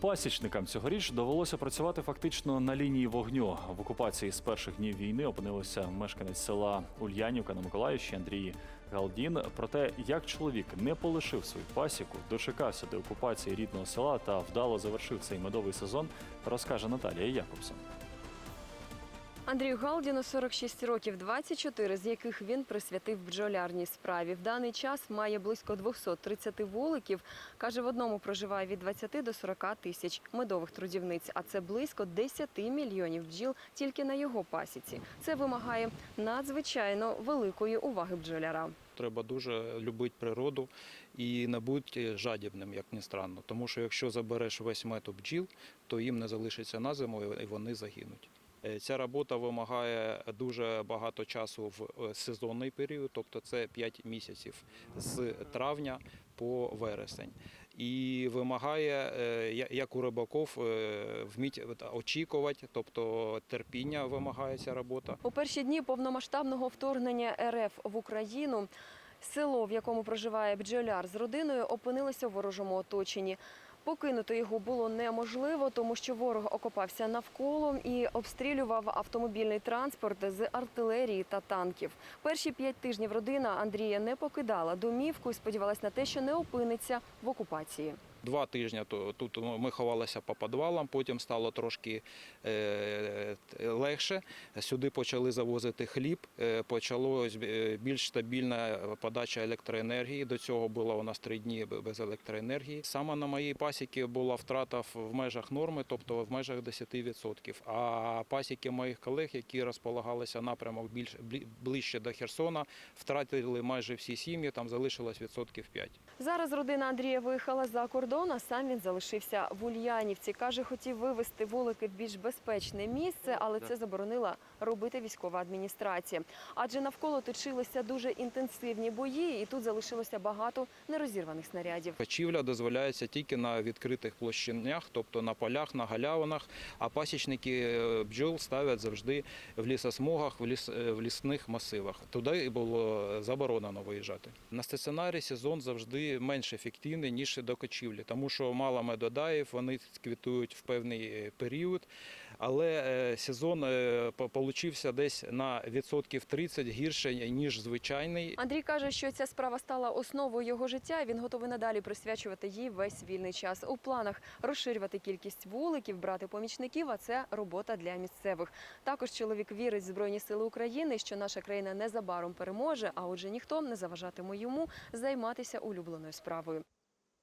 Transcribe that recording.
Пасічникам цьогоріч довелося працювати фактично на лінії вогню. В окупації з перших днів війни опинилися мешканець села Ульянівка на Миколаївщині Андрій Галдін. Про те, як чоловік не полишив свою пасіку, дочекався до окупації рідного села та вдало завершив цей медовий сезон, розкаже Наталія Якобсон. Андрію Галдіну 46 років, 24 з яких він присвятив бджолярній справі. В даний час має близько 230 вуликів. Каже, в одному проживає від 20 до 40 тисяч медових трудівниць, а це близько 10 мільйонів бджіл тільки на його пасіці. Це вимагає надзвичайно великої уваги бджоляра. Треба дуже любити природу і не бути жадібним, як ні странно. Тому що якщо забереш весь метод бджіл, то їм не залишиться на зиму і вони загинуть. Е, Ця робота вимагає дуже багато часу в е, сезонний період, тобто це 5 місяців з травня по вересень. І вимагає, е, як у рибаків, е, вміть очікувати, тобто терпіння вимагає ця робота. У перші дні повномасштабного вторгнення РФ в Україну село, в якому проживає бджоляр з родиною, опинилося в ворожому оточенні. Покинути його було неможливо, тому що ворог окопався навколо і обстрілював автомобільний транспорт з артилерії та танків. Перші п'ять тижнів родина Андрія не покидала домівку і сподівалась на те, що не опиниться в окупації. Два тижні тут ми ховалися по підвалам, потім стало трошки е, легше. Сюди почали завозити хліб, е, е, більш стабільна подача електроенергії. До цього було у нас три дні без електроенергії. Саме на моїй пасіки була втрата в межах норми, тобто в межах 10%. А пасіки моїх колег, які розполагалися напрямок більш ближче до Херсона, втратили майже всі сім'ї, там залишилось відсотків 5. Зараз родина Андрія виїхала за кордон, а сам він залишився в Ульянівці. Каже, хотів вивезти вулики в більш безпечне місце, але це заборонила робити військова адміністрація. Адже навколо точилися дуже інтенсивні бої, і тут залишилося багато нерозірваних снарядів. Качівля дозволяється тільки на відкритих площинях, тобто на полях, на галявинах, а пасічники е, бджол ставлять завжди в лісосмугах, в, ліс, е, в лісних масивах. Туди і було заборонено виїжджати. На стаціонарі сезон завжди менш ефективний, ніж до качівлі, тому що мало медодаїв, вони квітують в певний е, період, але е, сезон е, получився десь на відсотків 30 гірше, ніж звичайний. Андрій каже, що ця справа стала основою його життя. і Він готовий надалі присвячувати їй весь вільний час. У планах розширювати кількість вуликів, брати помічників. А це робота для місцевих. Також чоловік вірить в Збройні Сили України, що наша країна незабаром переможе. А отже, ніхто не заважатиме йому займатися улюбленою справою.